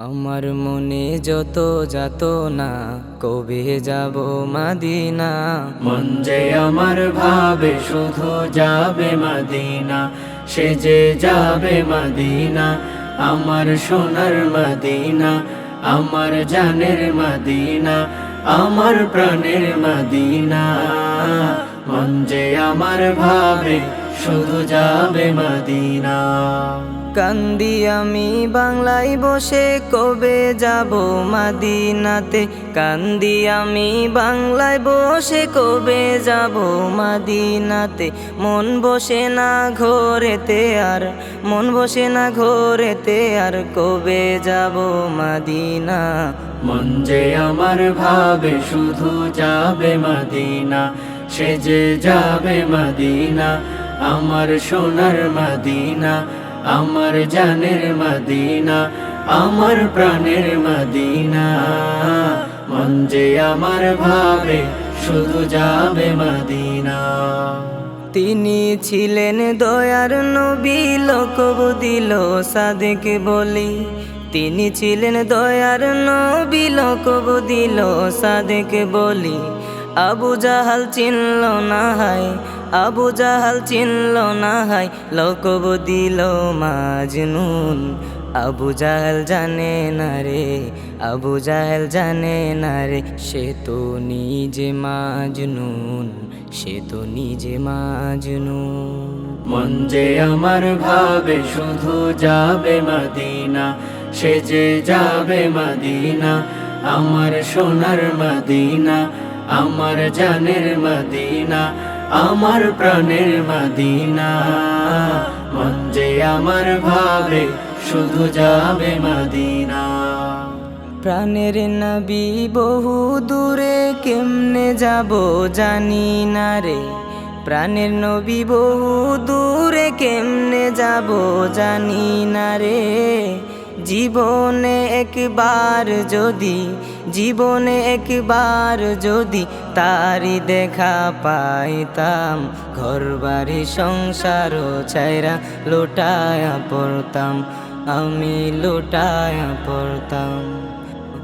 আমার মনে যত যত না কবে যাব মাদিনা? মন যে আমার ভাবে শুধু যাবে মাদিনা, সে যে যাবে মাদিনা, আমার সোনার মাদিনা, আমার জানের মাদিনা, আমার প্রাণের মাদিনা। মন যে আমার ভাবে শুধু যাবে মদিনা। কান্দি আমি বাংলায় বসে কবে যাব মাদিনাতে? কান্দি আমি বাংলায় বসে কবে যাব মাদিনাতে? মন বসে না ঘোরেতে আর, মন বসে না ঘোরেতে আর কবে যাব মাদিনা? মন যে আমার ভাবে শুধু যাবে মাদিনা, সে যে যাবে মাদিনা, আমার সোনার মদিনা আমার জানের মদিনা, আমার প্রাণের মদিনা। মন যে আমার ভাবে, শুধু যাবে মদিনা। তিনি ছিলেন দয়ার নবী, লোকব দিল সাদেক বলি। তিনি ছিলেন দয়ার নবী, লোকব দিল সাদেক বলি। আবু জাহাল চিনল না হাই আবু জাহাল চিনল না হাই, লোকব দিল মাজনুন। আবু জাহাল জানে না রে, আবু জাহাল জানে না রে, সে তো নিজে মাজনুন, সে তো নিজে মাজনুন। মন যে আমার ভাবে শুধু যাবে মদিনা, সে যে যাবে মদিনা, আমার সোনার মদিনা, আমার জানের মদিনা আমার প্রাণের মদিনা। মন যে আমার ভাবে, শুধু যাবে মদিনা। প্রাণের নবী বহু দূরে কেমনে যাব জানি না রে। প্রাণের নবী বহু দূরে কেমনে যাব জানি না রে। জীবনে একবার যদি জীবনে একবার যদি তারি দেখা পাইতাম, ঘর বাড়ি সংসার ছাইরা লোটায়া পড়তাম, আমি লোটায়া পড়তাম।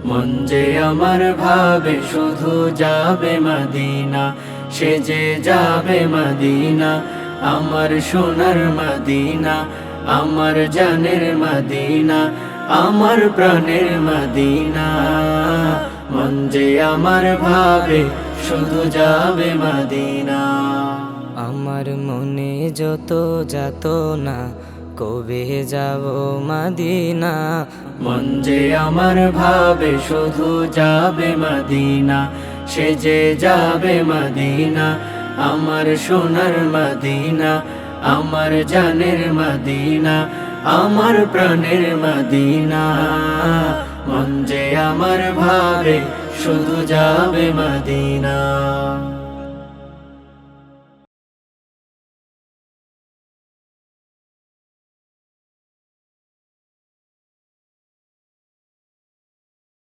মন যে আমার ভাবে শুধু যাবে মদিনা, সে যে যাবে মদিনা, আমার সোনার মদিনা, আমার জানের মদিনা আমার প্রাণের মদিনা। মন যে আমার ভাবে শুধু যাবে মদিনা। আমার মনে যত যাত না কবে যাব মাদিনা? মন যে আমার ভাবে শুধু যাবে মদিনা। সে যে যাবে মদিনা আমার সোনার মদিনা আমার জানের মদিনা। আমার প্রাণের মদিনা। মন যে আমার ভাবে শুধু যাবে মদিনা।